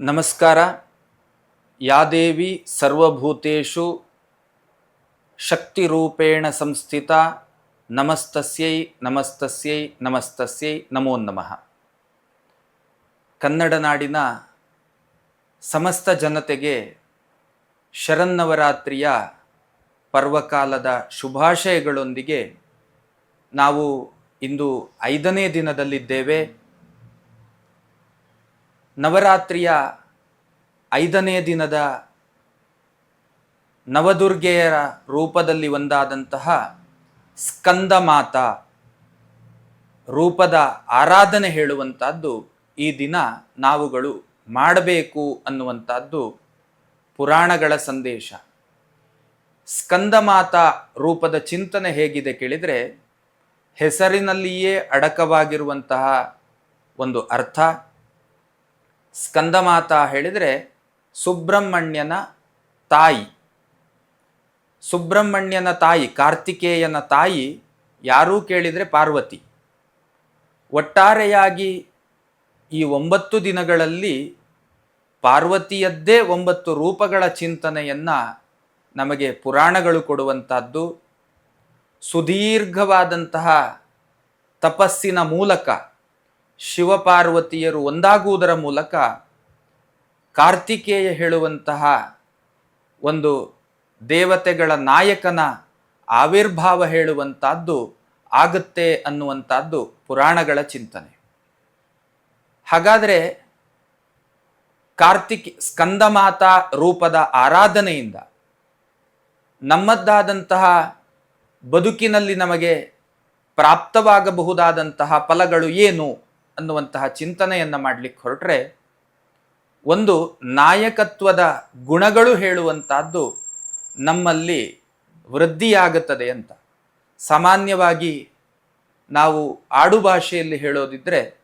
ನಮಸ್ಕಾರ. ಯಾದೇವಿ ಸರ್ವಭೂತು ಸರ್ವಭೂತೇಷು ಶಕ್ತಿರೂಪೇಣ ಸಂಸ್ಥಿತ ನಮಸ್ತಸ್ಯೈ ನಮಸ್ತಸ್ಯೈ ನಮಸ್ತಸ್ಯೈ ನಮೋ ನಮಃ. ಕನ್ನಡ ನಾಡಿನ ಸಮಸ್ತ ಜನತೆಗೆ ಶರನ್ನವರಾತ್ರಿಯ ಪರ್ವಕಾಲದ ಶುಭಾಶಯಗಳೊಂದಿಗೆ ನಾವು ಇಂದು ಐದನೇ ದಿನದಲ್ಲಿದ್ದೇವೆ. ನವರಾತ್ರಿಯ ಐದನೇ ದಿನದ ನವದುರ್ಗೆಯರ ರೂಪದಲ್ಲಿ ಒಂದಾದಂತಹ ಸ್ಕಂದ ಮಾತ ರೂಪದ ಆರಾಧನೆ ಹೇಳುವಂಥದ್ದು ಈ ದಿನ ನಾವುಗಳು ಮಾಡಬೇಕು ಅನ್ನುವಂಥದ್ದು ಪುರಾಣಗಳ ಸಂದೇಶ. ಸ್ಕಂದಮಾತ ರೂಪದ ಚಿಂತನೆ ಹೇಗಿದೆ ಕೇಳಿದರೆ ಹೆಸರಿನಲ್ಲಿಯೇ ಅಡಕವಾಗಿರುವಂತಹ ಒಂದು ಅರ್ಥ ಸ್ಕಂದಮಾತ ಹೇಳಿದರೆ ಸುಬ್ರಹ್ಮಣ್ಯನ ತಾಯಿ. ಸುಬ್ರಹ್ಮಣ್ಯನ ತಾಯಿ, ಕಾರ್ತಿಕೇಯನ ತಾಯಿ ಯಾರೂ ಕೇಳಿದರೆ ಪಾರ್ವತಿ. ಒಟ್ಟಾರೆಯಾಗಿ ಈ ಒಂಬತ್ತು ದಿನಗಳಲ್ಲಿ ಪಾರ್ವತಿಯದ್ದೇ ಒಂಬತ್ತು ರೂಪಗಳ ಚಿಂತನೆಯನ್ನು ನಮಗೆ ಪುರಾಣಗಳು ಕೊಡುವಂಥದ್ದು. ಸುದೀರ್ಘವಾದಂತಹ ತಪಸ್ಸಿನ ಮೂಲಕ ಶಿವಪಾರ್ವತಿಯರು ಒಂದಾಗುವುದರ ಮೂಲಕ ಕಾರ್ತಿಕೇಯ ಹೇಳುವಂತಹ ಒಂದು ದೇವತೆಗಳ ನಾಯಕನ ಆವಿರ್ಭಾವ ಹೇಳುವಂಥದ್ದು ಆಗುತ್ತೆ ಅನ್ನುವಂಥದ್ದು ಪುರಾಣಗಳ ಚಿಂತನೆ. ಹಾಗಾದರೆ ಕಾರ್ತಿಕ್ ಸ್ಕಂದಮಾತಾ ರೂಪದ ಆರಾಧನೆಯಿಂದ ನಮ್ಮದ್ದಾದಂತಹ ಬದುಕಿನಲ್ಲಿ ನಮಗೆ ಪ್ರಾಪ್ತವಾಗಬಹುದಾದಂತಹ ಫಲಗಳು ಏನು? ಅನ್ನುವಂತಹ ಚಿಂತನೆಯನ್ನು ಮಾಡಲಿಕ್ಕೆ ಹೊರಟ್ರೆ, ಒಂದು ನಾಯಕತ್ವದ ಗುಣಗಳು ಹೇಳುವಂತಹದ್ದು ನಮ್ಮಲ್ಲಿ ವೃದ್ಧಿಯಾಗುತ್ತದೆ ಅಂತ. ಸಾಮಾನ್ಯವಾಗಿ ನಾವು ಆಡು ಭಾಷೆಯಲ್ಲಿ ಹೇಳೋದಿದ್ರೆ,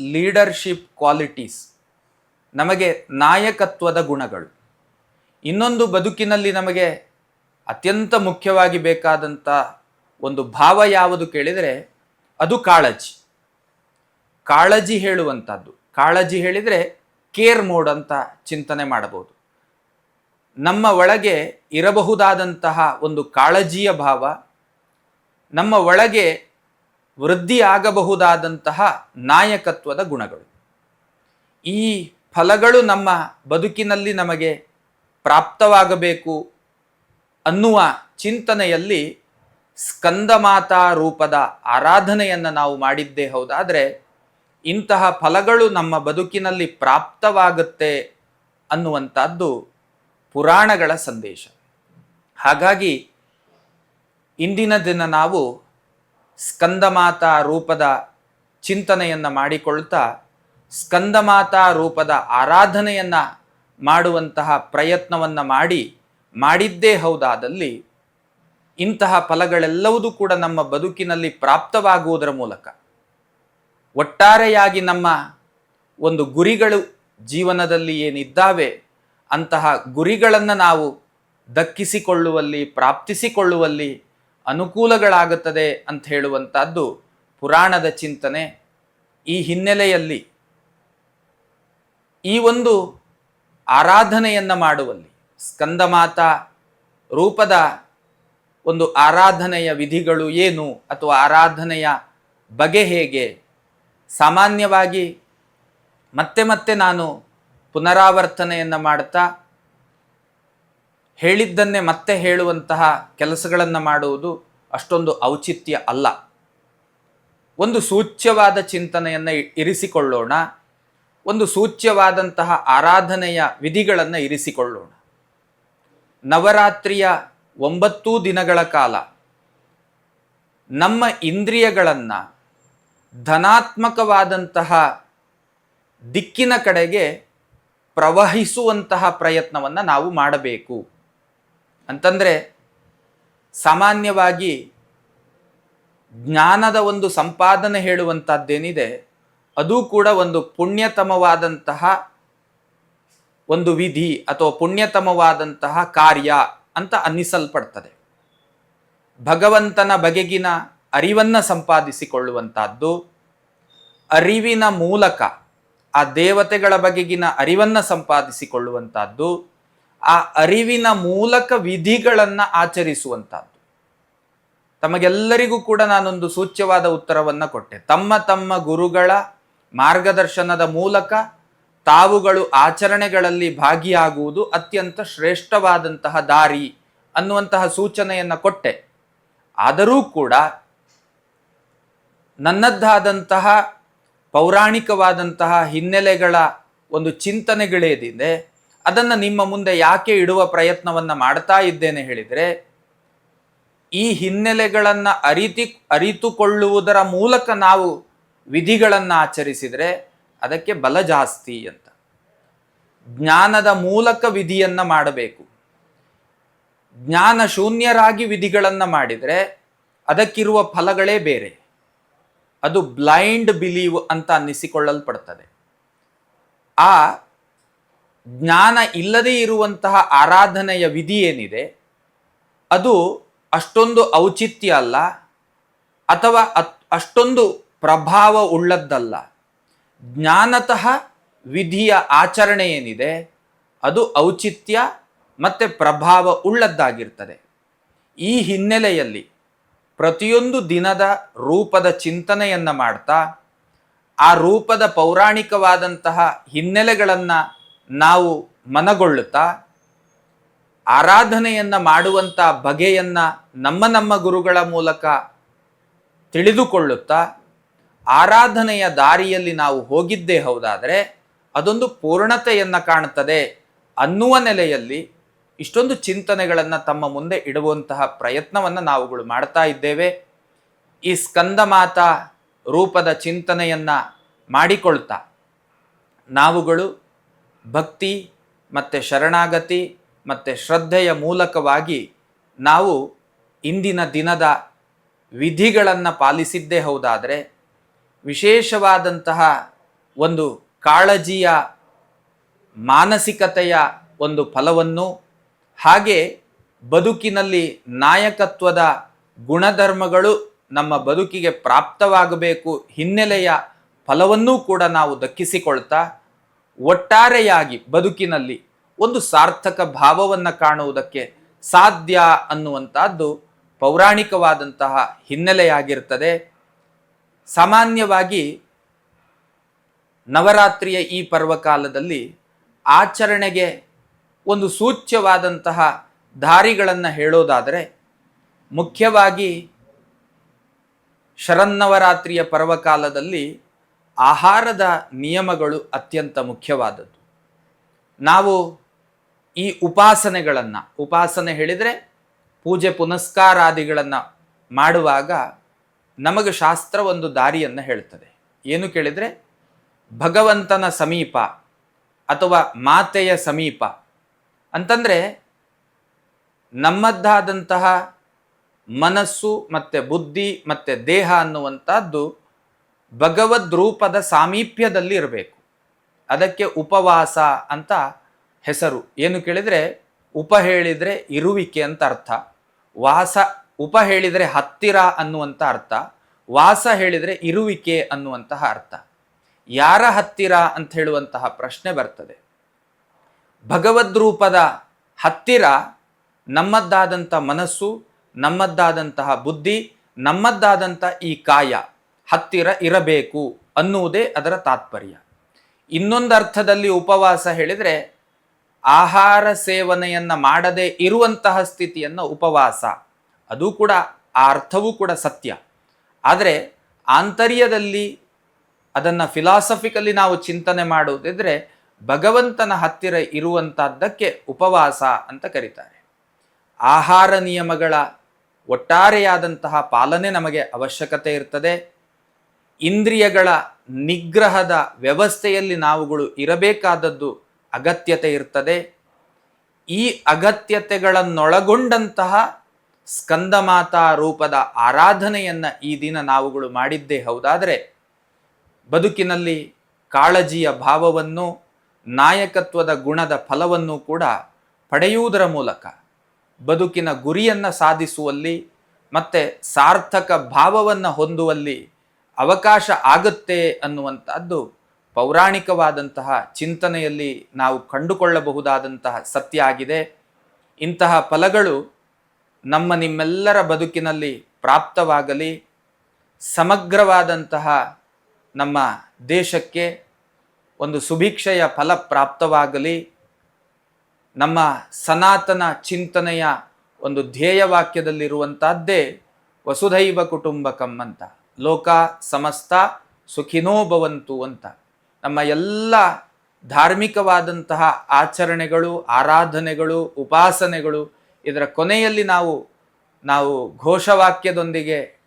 ಲೀಡರ್ಶಿಪ್ ಕ್ವಾಲಿಟೀಸ್ ನಮಗೆ ನಾಯಕತ್ವದ ಗುಣಗಳು. ಇನ್ನೊಂದು ಬದುಕಿನಲ್ಲಿ ನಮಗೆ ಅತ್ಯಂತ ಮುಖ್ಯವಾಗಿ ಬೇಕಾದಂಥ ಒಂದು ಭಾವ ಯಾವುದು ಕೇಳಿದರೆ, ಅದು ಕಾಳಜಿ. ಕಾಳಜಿ ಹೇಳುವಂಥದ್ದು. ಕಾಳಜಿ ಹೇಳಿದರೆ ಕೇರ್ ಮೋಡ್ ಅಂತ ಚಿಂತನೆ ಮಾಡಬಹುದು. ನಮ್ಮ ಒಳಗೆ ಇರಬಹುದಾದಂತಹ ಒಂದು ಕಾಳಜಿಯ ಭಾವ, ನಮ್ಮ ಒಳಗೆ ವೃದ್ಧಿ ಆಗಬಹುದಾದಂತಹ ನಾಯಕತ್ವದ ಗುಣಗಳು. ಈ ಫಲಗಳು ನಮ್ಮ ಬದುಕಿನಲ್ಲಿ ನಮಗೆ ಪ್ರಾಪ್ತವಾಗಬೇಕು ಅನ್ನುವ ಚಿಂತನೆಯಲ್ಲಿ ಸ್ಕಂದಮಾತಾ ರೂಪದ ಆರಾಧನೆಯನ್ನು ನಾವು ಮಾಡಿದ್ದೇ ಹೌದಾದರೆ ಇಂತಹ ಫಲಗಳು ನಮ್ಮ ಬದುಕಿನಲ್ಲಿ ಪ್ರಾಪ್ತವಾಗುತ್ತೆ ಅನ್ನುವಂಥದ್ದು ಪುರಾಣಗಳ ಸಂದೇಶ. ಹಾಗಾಗಿ ಇಂದಿನ ದಿನ ನಾವು ಸ್ಕಂದಮಾತಾ ರೂಪದ ಚಿಂತನೆಯನ್ನು ಮಾಡಿಕೊಳ್ತಾ ಸ್ಕಂದಮಾತಾ ರೂಪದ ಆರಾಧನೆಯನ್ನು ಮಾಡುವಂತಹ ಪ್ರಯತ್ನವನ್ನು ಮಾಡಿ, ಮಾಡಿದ್ದೇ ಹೌದಾದಲ್ಲಿ ಇಂತಹ ಫಲಗಳೆಲ್ಲವೂ ಕೂಡ ನಮ್ಮ ಬದುಕಿನಲ್ಲಿ ಪ್ರಾಪ್ತವಾಗುವುದರ ಮೂಲಕ ಒಟ್ಟಾರೆಯಾಗಿ ನಮ್ಮ ಒಂದು ಗುರಿಗಳು ಜೀವನದಲ್ಲಿ ಏನಿದ್ದಾವೆ, ಅಂತಹ ಗುರಿಗಳನ್ನು ನಾವು ದಕ್ಕಿಸಿಕೊಳ್ಳುವಲ್ಲಿ, ಪ್ರಾಪ್ತಿಸಿಕೊಳ್ಳುವಲ್ಲಿ ಅನುಕೂಲಗಳಾಗುತ್ತದೆ ಅಂತ ಹೇಳುವಂಥದ್ದು ಪುರಾಣದ ಚಿಂತನೆ. ಈ ಹಿನ್ನೆಲೆಯಲ್ಲಿ ಈ ಒಂದು ಆರಾಧನೆಯನ್ನು ಮಾಡುವಲ್ಲಿ, ಸ್ಕಂದಮಾತಾ ರೂಪದ ಒಂದು ಆರಾಧನೆಯ ವಿಧಿಗಳು ಏನು, ಅಥವಾ ಆರಾಧನೆಯ ಬಗೆ ಹೇಗೆ ಸಾಮಾನ್ಯವಾಗಿ ಮತ್ತೆ ಮತ್ತೆ ನಾನು ಪುನರಾವರ್ತನೆಯನ್ನು ಮಾಡ್ತಾ ಹೇಳಿದ್ದನ್ನೇ ಮತ್ತೆ ಹೇಳುವಂತಹ ಕೆಲಸಗಳನ್ನು ಮಾಡುವುದು ಅಷ್ಟೊಂದು ಔಚಿತ್ಯ ಅಲ್ಲ. ಒಂದು ಸೂಚ್ಯವಾದ ಚಿಂತನೆಯನ್ನು ಇರಿಸಿಕೊಳ್ಳೋಣ. ಒಂದು ಸೂಚ್ಯವಾದಂತಹ ಆರಾಧನೆಯ ವಿಧಿಗಳನ್ನು ಇರಿಸಿಕೊಳ್ಳೋಣ. ನವರಾತ್ರಿಯ ಒಂಬತ್ತು ದಿನಗಳ ಕಾಲ ನಮ್ಮ ಇಂದ್ರಿಯಗಳನ್ನು ಧನಾತ್ಮಕವಾದಂತಹ ದಿಕ್ಕಿನ ಕಡೆಗೆ ಪ್ರವಹಿಸುವಂತಹ ಪ್ರಯತ್ನವನ್ನು ನಾವು ಮಾಡಬೇಕು. ಅಂತಂದರೆ ಸಾಮಾನ್ಯವಾಗಿ ಜ್ಞಾನದ ಒಂದು ಸಂಪಾದನೆ ಹೇಳುವಂಥದ್ದೇನಿದೆ ಅದು ಕೂಡ ಒಂದು ಪುಣ್ಯತಮವಾದಂತಹ ಒಂದು ವಿಧಿ ಅಥವಾ ಪುಣ್ಯತಮವಾದಂತಹ ಕಾರ್ಯ ಅಂತ ಅನ್ನಿಸಲ್ಪಡ್ತದೆ. ಭಗವಂತನ ಬಗೆಗಿನ ಅರಿವನ್ನು ಸಂಪಾದಿಸಿಕೊಳ್ಳುವಂಥದ್ದು ಅರಿವಿನ ಮೂಲಕ ಆ ದೇವತೆಗಳ ಬಗೆಗಿನ ಅರಿವನ್ನ ಸಂಪಾದಿಸಿಕೊಳ್ಳುವಂತಹದ್ದು, ಆ ಅರಿವಿನ ಮೂಲಕ ವಿಧಿಗಳನ್ನು ಆಚರಿಸುವಂತಹದ್ದು. ತಮಗೆಲ್ಲರಿಗೂ ಕೂಡ ನಾನೊಂದು ಸೂಚ್ಯವಾದ ಉತ್ತರವನ್ನು ಕೊಟ್ಟೆ. ತಮ್ಮ ತಮ್ಮ ಗುರುಗಳ ಮಾರ್ಗದರ್ಶನದ ಮೂಲಕ ತಾವುಗಳು ಆಚರಣೆಗಳಲ್ಲಿ ಭಾಗಿಯಾಗುವುದು ಅತ್ಯಂತ ಶ್ರೇಷ್ಠವಾದಂತಹ ದಾರಿ ಅನ್ನುವಂತಹ ಸೂಚನೆಯನ್ನ ಕೊಟ್ಟೆ. ಆದರೂ ಕೂಡ ನನ್ನದ್ದಾದಂತಹ ಪೌರಾಣಿಕವಾದಂತಹ ಹಿನ್ನೆಲೆಗಳ ಒಂದು ಚಿಂತನೆಗಳೇದಿದೆ ಅದನ್ನು ನಿಮ್ಮ ಮುಂದೆ ಯಾಕೆ ಇಡುವ ಪ್ರಯತ್ನವನ್ನು ಮಾಡ್ತಾ ಇದ್ದೇನೆ ಹೇಳಿದರೆ, ಈ ಹಿನ್ನೆಲೆಗಳನ್ನು ಅರಿತಿ, ಅರಿತುಕೊಳ್ಳುವುದರ ಮೂಲಕ ನಾವು ವಿಧಿಗಳನ್ನು ಆಚರಿಸಿದರೆ ಅದಕ್ಕೆ ಬಲ ಜಾಸ್ತಿ ಅಂತ. ಜ್ಞಾನದ ಮೂಲಕ ವಿಧಿಯನ್ನು ಮಾಡಬೇಕು. ಜ್ಞಾನ ಶೂನ್ಯರಾಗಿ ವಿಧಿಗಳನ್ನು ಮಾಡಿದರೆ ಅದಕ್ಕಿರುವ ಫಲಗಳೇ ಬೇರೆ. ಅದು ಬ್ಲೈಂಡ್ ಬಿಲೀವ್ ಅಂತ ಅನ್ನಿಸಿಕೊಳ್ಳಲ್ಪಡ್ತದೆ. ಆ ಜ್ಞಾನ ಇಲ್ಲದೇ ಇರುವಂತಹ ಆರಾಧನೆಯ ವಿಧಿ ಏನಿದೆ? ಅದು ಅಷ್ಟೊಂದು ಔಚಿತ್ಯ ಅಲ್ಲ, ಅಥವಾ ಅಷ್ಟೊಂದು ಪ್ರಭಾವ ಉಳ್ಳದ್ದಲ್ಲ. ಜ್ಞಾನತಃ ವಿಧಿಯ ಆಚರಣೆ ಏನಿದೆ? ಅದು ಔಚಿತ್ಯ ಮತ್ತು ಪ್ರಭಾವ ಉಳ್ಳದ್ದಾಗಿರ್ತದೆ. ಈ ಹಿನ್ನೆಲೆಯಲ್ಲಿ ಪ್ರತಿಯೊಂದು ದಿನದ ರೂಪದ ಚಿಂತನೆಯನ್ನ ಮಾಡ್ತಾ, ಆ ರೂಪದ ಪೌರಾಣಿಕವಾದಂತಹ ಹಿನ್ನೆಲೆಗಳನ್ನು ನಾವು ಮನಗೊಳ್ಳುತ್ತಾ, ಆರಾಧನೆಯನ್ನ ಮಾಡುವಂಥ ಬಗೆಯನ್ನ ನಮ್ಮ ನಮ್ಮ ಗುರುಗಳ ಮೂಲಕ ತಿಳಿದುಕೊಳ್ಳುತ್ತಾ, ಆರಾಧನೆಯ ದಾರಿಯಲ್ಲಿ ನಾವು ಹೋಗಿದ್ದೇ ಹೌದಾದರೆ ಅದೊಂದು ಪೂರ್ಣತೆಯನ್ನು ಕಾಣುತ್ತದೆ ಅನ್ನುವ ನೆಲೆಯಲ್ಲಿ ಇಷ್ಟೊಂದು ಚಿಂತನೆಗಳನ್ನು ತಮ್ಮ ಮುಂದೆ ಇಡುವಂತಹ ಪ್ರಯತ್ನವನ್ನು ನಾವುಗಳು ಮಾಡ್ತಾ ಇದ್ದೇವೆ. ಈ ಸ್ಕಂದಮಾತ ರೂಪದ ಚಿಂತನೆಯನ್ನು ಮಾಡಿಕೊಳ್ತಾ ನಾವುಗಳು ಭಕ್ತಿ ಮತ್ತು ಶರಣಾಗತಿ ಮತ್ತು ಶ್ರದ್ಧೆಯ ಮೂಲಕವಾಗಿ ನಾವು ಇಂದಿನ ದಿನದ ವಿಧಿಗಳನ್ನು ಪಾಲಿಸಿದ್ದೇ ಹೌದಾದರೆ ವಿಶೇಷವಾದಂತಹ ಒಂದು ಕಾಳಜಿಯ ಮಾನಸಿಕತೆಯ ಒಂದು ಫಲವನ್ನು ಹಾಗೆ ಬದುಕಿನಲ್ಲಿ ನಾಯಕತ್ವದ ಗುಣಧರ್ಮಗಳು ನಮ್ಮ ಬದುಕಿಗೆ ಪ್ರಾಪ್ತವಾಗಬೇಕು ಹಿನ್ನೆಲೆಯ ಫಲವನ್ನೂ ಕೂಡ ನಾವು ದಕ್ಕಿಸಿಕೊಳ್ತಾ ಒಟ್ಟಾರೆಯಾಗಿ ಬದುಕಿನಲ್ಲಿ ಒಂದು ಸಾರ್ಥಕ ಭಾವವನ್ನು ಕಾಣುವುದಕ್ಕೆ ಸಾಧ್ಯ ಅನ್ನುವಂಥದ್ದು ಪೌರಾಣಿಕವಾದಂತಹ ಹಿನ್ನೆಲೆಯಾಗಿರ್ತದೆ. ಸಾಮಾನ್ಯವಾಗಿ ನವರಾತ್ರಿಯ ಈ ಪರ್ವಕಾಲದಲ್ಲಿ ಆಚರಣೆಗೆ ಒಂದು ಸೂಚ್ಯವಾದಂತಹ ದಾರಿಗಳನ್ನು ಹೇಳೋದಾದರೆ, ಮುಖ್ಯವಾಗಿ ಶರನ್ನವರಾತ್ರಿಯ ಪರ್ವಕಾಲದಲ್ಲಿ ಆಹಾರದ ನಿಯಮಗಳು ಅತ್ಯಂತ ಮುಖ್ಯವಾದದ್ದು. ನಾವು ಈ ಉಪಾಸನೆಗಳನ್ನು, ಉಪಾಸನೆ ಹೇಳಿದರೆ ಪೂಜೆ ಪುನಸ್ಕಾರಾದಿಗಳನ್ನು ಮಾಡುವಾಗ ನಮಗೆ ಶಾಸ್ತ್ರ ಒಂದು ದಾರಿಯನ್ನು ಹೇಳ್ತದೆ. ಏನು ಕೇಳಿದರೆ, ಭಗವಂತನ ಸಮೀಪ ಅಥವಾ ಮಾತೆಯ ಸಮೀಪ ಅಂತಂದರೆ ನಮ್ಮದ್ದಾದಂತಹ ಮನಸ್ಸು ಮತ್ತು ಬುದ್ಧಿ ಮತ್ತು ದೇಹ ಅನ್ನುವಂಥದ್ದು ಭಗವದ್ ರೂಪದ ಸಾಮೀಪ್ಯದಲ್ಲಿ ಇರಬೇಕು. ಅದಕ್ಕೆ ಉಪವಾಸ ಅಂತ ಹೆಸರು. ಏನು ಕೇಳಿದರೆ ಉಪ ಹೇಳಿದರೆ ಇರುವಿಕೆ ಅಂತ ಅರ್ಥ. ವಾಸ, ಉಪ ಹೇಳಿದರೆ ಹತ್ತಿರ ಅನ್ನುವಂಥ ಅರ್ಥ. ವಾಸ ಹೇಳಿದರೆ ಇರುವಿಕೆ ಅನ್ನುವಂತಹ ಅರ್ಥ. ಯಾರ ಹತ್ತಿರ ಅಂತ ಹೇಳುವಂತಹ ಪ್ರಶ್ನೆ ಬರ್ತದೆ. ಭಗವದ್ರೂಪದ ಹತ್ತಿರ ನಮ್ಮದ್ದಾದಂಥ ಮನಸ್ಸು, ನಮ್ಮದ್ದಾದಂತಹ ಬುದ್ಧಿ, ನಮ್ಮದ್ದಾದಂಥ ಈ ಕಾಯ ಹತ್ತಿರ ಇರಬೇಕು ಅನ್ನುವುದೇ ಅದರ ತಾತ್ಪರ್ಯ. ಇನ್ನೊಂದು ಅರ್ಥದಲ್ಲಿ ಉಪವಾಸ ಹೇಳಿದರೆ ಆಹಾರ ಸೇವನೆಯನ್ನು ಮಾಡದೇ ಇರುವಂತಹ ಸ್ಥಿತಿಯನ್ನು ಉಪವಾಸ. ಅದು ಕೂಡ ಆ ಅರ್ಥವೂ ಕೂಡ ಸತ್ಯ. ಆದರೆ ಆಂತರ್ಯದಲ್ಲಿ ಅದನ್ನು ಫಿಲಾಸಫಿಕಲಿ ನಾವು ಚಿಂತನೆ ಮಾಡುವುದಿದ್ರೆ ಭಗವಂತನ ಹತ್ತಿರ ಇರುವಂತಹದ್ದಕ್ಕೆ ಉಪವಾಸ ಅಂತ ಕರೀತಾರೆ. ಆಹಾರ ನಿಯಮಗಳ ಒಟ್ಟಾರೆಯಾದಂತಹ ಪಾಲನೆ ನಮಗೆ ಅವಶ್ಯಕತೆ ಇರ್ತದೆ. ಇಂದ್ರಿಯಗಳ ನಿಗ್ರಹದ ವ್ಯವಸ್ಥೆಯಲ್ಲಿ ನಾವುಗಳು ಇರಬೇಕಾದದ್ದು ಅಗತ್ಯತೆ ಇರ್ತದೆ. ಈ ಅಗತ್ಯತೆಗಳನ್ನೊಳಗೊಂಡಂತಹ ಸ್ಕಂದಮಾತಾ ರೂಪದ ಆರಾಧನೆಯನ್ನು ಈ ದಿನ ನಾವುಗಳು ಮಾಡಿದ್ದೇ ಹೌದಾದರೆ ಬದುಕಿನಲ್ಲಿ ಕಾಳಜಿಯ ಭಾವವನ್ನು ನಾಯಕತ್ವದ ಗುಣದ ಫಲವನ್ನು ಕೂಡ ಪಡೆಯುವುದರ ಮೂಲಕ ಬದುಕಿನ ಗುರಿಯನ್ನು ಸಾಧಿಸುವಲ್ಲಿ ಮತ್ತೆ ಸಾರ್ಥಕ ಭಾವವನ್ನು ಹೊಂದುವಲ್ಲಿ ಅವಕಾಶ ಆಗುತ್ತೆ ಅನ್ನುವಂಥದ್ದು ಪೌರಾಣಿಕವಾದಂತಹ ಚಿಂತನೆಯಲ್ಲಿ ನಾವು ಕಂಡುಕೊಳ್ಳಬಹುದಾದಂತಹ ಸತ್ಯ ಆಗಿದೆ. ಇಂತಹ ಫಲಗಳು ನಮ್ಮ ನಿಮ್ಮೆಲ್ಲರ ಬದುಕಿನಲ್ಲಿ ಪ್ರಾಪ್ತವಾಗಲಿ, ಸಮಗ್ರವಾದಂತಹ ನಮ್ಮ ದೇಶಕ್ಕೆ ಒಂದು ಸುಭಿಕ್ಷೆಯ ಫಲ ಪ್ರಾಪ್ತವಾಗಲಿ, ನಮ್ಮ ಸನಾತನ ಚಿಂತನೆಯ ಒಂದು ಧ್ಯೇಯವಾಕ್ಯದಲ್ಲಿರುವಂತಹದ್ದೇ ವಸುಧೈವ ಕುಟುಂಬಕಂ ಅಂತ. ಲೋಕ ಸಮಸ್ತ ಸುಖಿನೋ ಭವಂತು ಅಂತ. ನಮ್ಮ ಎಲ್ಲ ಧಾರ್ಮಿಕವಾದಂತಹ ಆಚರಣೆಗಳು, ಆರಾಧನೆಗಳು, ಉಪಾಸನೆಗಳು ಇದರ ಕೊನೆಯಲ್ಲಿ ನಾವು ನಾವು ಘೋಷವಾಕ್ಯದೊಂದಿಗೆ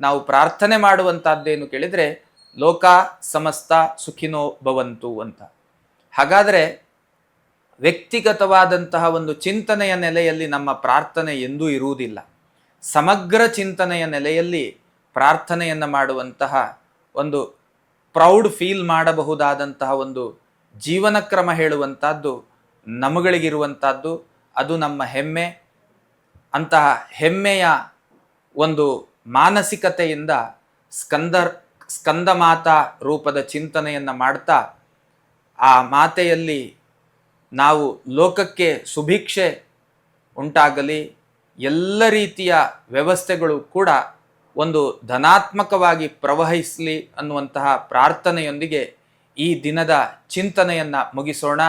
ನಾವು ಪ್ರಾರ್ಥನೆ ಮಾಡುವಂತಹದ್ದೇನು ಕೇಳಿದರೆ ಲೋಕ ಸಮಸ್ತ ಸುಖಿನೋ ಭವಂತು ಅಂತ. ಹಾಗಾದರೆ ವ್ಯಕ್ತಿಗತವಾದಂತಹ ಒಂದು ಚಿಂತನೆಯ ನೆಲೆಯಲ್ಲಿ ನಮ್ಮ ಪ್ರಾರ್ಥನೆ ಎಂದೂ ಇರುವುದಿಲ್ಲ. ಸಮಗ್ರ ಚಿಂತನೆಯ ನೆಲೆಯಲ್ಲಿ ಪ್ರಾರ್ಥನೆಯನ್ನು ಮಾಡುವಂತಹ ಒಂದು ಪ್ರೌಡ್ ಫೀಲ್ ಮಾಡಬಹುದಾದಂತಹ ಒಂದು ಜೀವನ ಕ್ರಮ ಹೇಳುವಂಥದ್ದು ನಮಗಳಿಗಿರುವಂಥದ್ದು. ಅದು ನಮ್ಮ ಹೆಮ್ಮೆ. ಅಂತಹ ಹೆಮ್ಮೆಯ ಒಂದು ಮಾನಸಿಕತೆಯಿಂದ ಸ್ಕಂದ ಸ್ಕಂದ ಮಾತಾ ರೂಪದ ಚಿಂತನೆಯನ್ನು ಮಾಡ್ತಾ ಆ ಮಾತೆಯಲ್ಲಿ ನಾವು ಲೋಕಕ್ಕೆ ಸುಭಿಕ್ಷೆ ಉಂಟಾಗಲಿ, ಎಲ್ಲ ರೀತಿಯ ವ್ಯವಸ್ಥೆಗಳು ಕೂಡ ಒಂದು ಧನಾತ್ಮಕವಾಗಿ ಪ್ರವಹಿಸಲಿ ಅನ್ನುವಂತಹ ಪ್ರಾರ್ಥನೆಯೊಂದಿಗೆ ಈ ದಿನದ ಚಿಂತನೆಯನ್ನು ಮುಗಿಸೋಣ.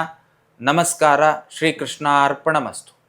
ನಮಸ್ಕಾರ, ಶ್ರೀಕೃಷ್ಣಾರ್ಪಣಮಸ್ತು.